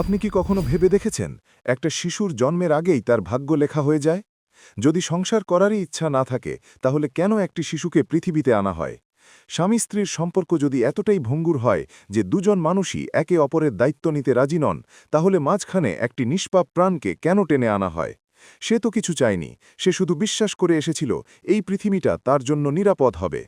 আপনি কি কখনো ভেবে দেখেছেন, একটা শিশুর জন্মের আগেই তার ভাগ্য লেখা হয়ে যায়? যদি সংসার করারই ইচ্ছা না থাকে, তাহলে কেন একটি শিশুকে পৃথিবীতে আনা হয়? স্বামী স্ত্রীর সম্পর্ক যদি এতটাই ভঙ্গুর হয় যে দুজন মানুষই একে অপরের দায়িত্ব নিতে রাজি নন, তাহলে মাঝখানে একটি নিষ্পাপ প্রাণকে কেন টেনে আনা হয়? সে তো কিছু চায়নি, সে শুধু বিশ্বাস করে এসেছিল, এই পৃথিবীটা তার জন্য নিরাপদ হবে।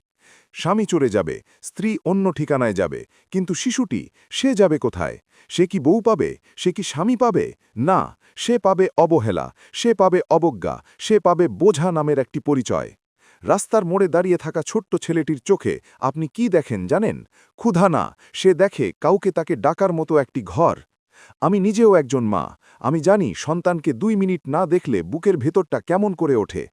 স্বামী চলে যাবে, স্ত্রী অন্য ঠিকানায় যাবে, কিন্তু শিশুটি, সে যাবে কোথায়? সে কি বউ পাবে? সে কি স্বামী পাবে? না, সে পাবে অবহেলা, সে পাবে অবজ্ঞা, সে পাবে বোঝা নামের একটি পরিচয়। রাস্তার মোড়ে দাঁড়িয়ে থাকা ছোট্ট ছেলেটির চোখে আপনি কি দেখেন জানেন? ক্ষুধা না, সে দেখে কাউকে তাকে ডাকার মতো একটি ঘর। আমি নিজেও একজন মা, আমি জানি সন্তানকে দুই মিনিট না দেখলে বুকের ভেতরটা কেমন করে ওঠে।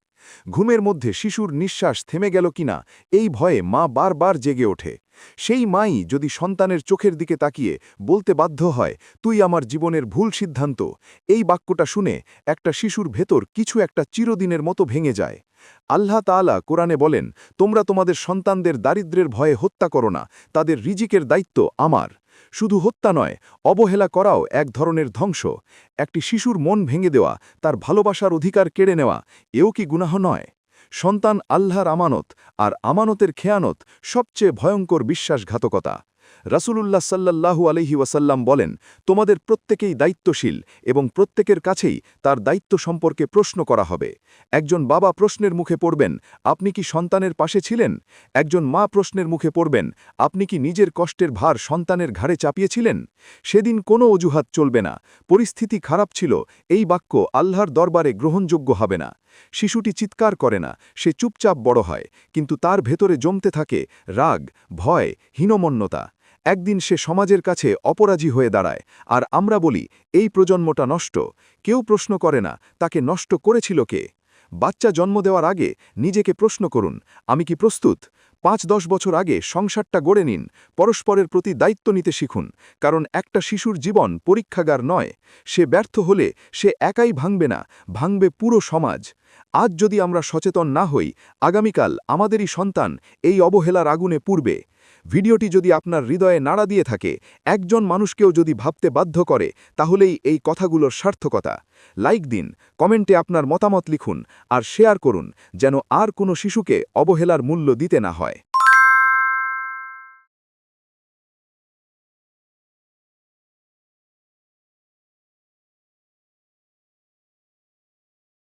ঘুমের মধ্যে শিশুর নিঃশ্বাস থেমে গেল কিনা এই ভয়ে মা বারবার জেগে ওঠে। সেই মাই যদি সন্তানের চোখের দিকে তাকিয়ে বলতে বাধ্য হয়, তুই আমার জীবনের ভুল সিদ্ধান্ত এই বাক্যটা শুনে একটা শিশুর ভেতর কিছু একটা চিরদিনের মতো ভেঙে যায়। আল্লাহ তাআলা কোরআনে বলেন, তোমরা তোমাদের সন্তানদের দারিদ্র্যের ভয়ে হত্যা করো না, তাদের রিজিকের দায়িত্ব আমার। শুধু হত্যা নয়, অবহেলা করাও এক ধরনের ধ্বংস। একটি শিশুর মন ভেঙে দেওয়া, তার ভালোবাসার অধিকার কেড়ে নেওয়া, এও কি গুনাহ নয়? সন্তান আল্লাহর আমানত আর আমানতের খেয়ানত সবচেয়ে ভয়ঙ্কর বিশ্বাসঘাতকতা। রাসূলুল্লাহ সাল্লাল্লাহু আলহি ওয়াসাল্লাম বলেন, তোমাদের প্রত্যেকেই দায়িত্বশীল এবং প্রত্যেকের কাছেই তার দায়িত্ব সম্পর্কে প্রশ্ন করা হবে। একজন বাবা প্রশ্নের মুখে পড়বেন, আপনি কি সন্তানের পাশে ছিলেন? একজন মা প্রশ্নের মুখে পড়বেন, আপনি কি নিজের কষ্টের ভার সন্তানের ঘাড়ে চাপিয়েছিলেন? সেদিন কোনো অজুহাত চলবে না, পরিস্থিতি খারাপ ছিল, এই বাক্য আল্লাহর দরবারে গ্রহণযোগ্য হবে না। শিশুটি চিৎকার করে না, সে চুপচাপ বড় হয়, কিন্তু তার ভেতরে জমতে থাকে রাগ, ভয়, হীনমন্যতা। একদিন সে সমাজের কাছে অপরাজী হয়ে দাঁড়ায়, আর আমরা বলি, এই প্রজন্মটা নষ্ট। কেউ প্রশ্ন করে না, তাকে নষ্ট করেছিল কে? বাচ্চা জন্ম দেওয়ার আগে নিজেকে প্রশ্ন করুন, আমি কি প্রস্তুত? পাঁচ দশ বছর আগে সংসারটা গড়ে নিন, পরস্পরের প্রতি দায়িত্ব নিতে শিখুন, কারণ একটা শিশুর জীবন পরীক্ষাগার নয়। সে ব্যর্থ হলে সে একাই ভাঙবে না, ভাঙবে পুরো সমাজ। আজ যদি আমরা সচেতন না হই, আগামীকাল আমাদেরই সন্তান এই অবহেলার আগুনে পূর্বে ভিডিওটি যদি আপনার হৃদয়ে নাড়া দিয়ে থাকে, একজন মানুষকেও যদি ভাবতে বাধ্য করে, তাহলেই এই কথাগুলোর সার্থকতা। লাইক দিন, কমেন্টে আপনার মতামত লিখুন, আর শেয়ার করুন, যেন আর কোনো শিশুকে অবহেলার মূল্য দিতে না হয়।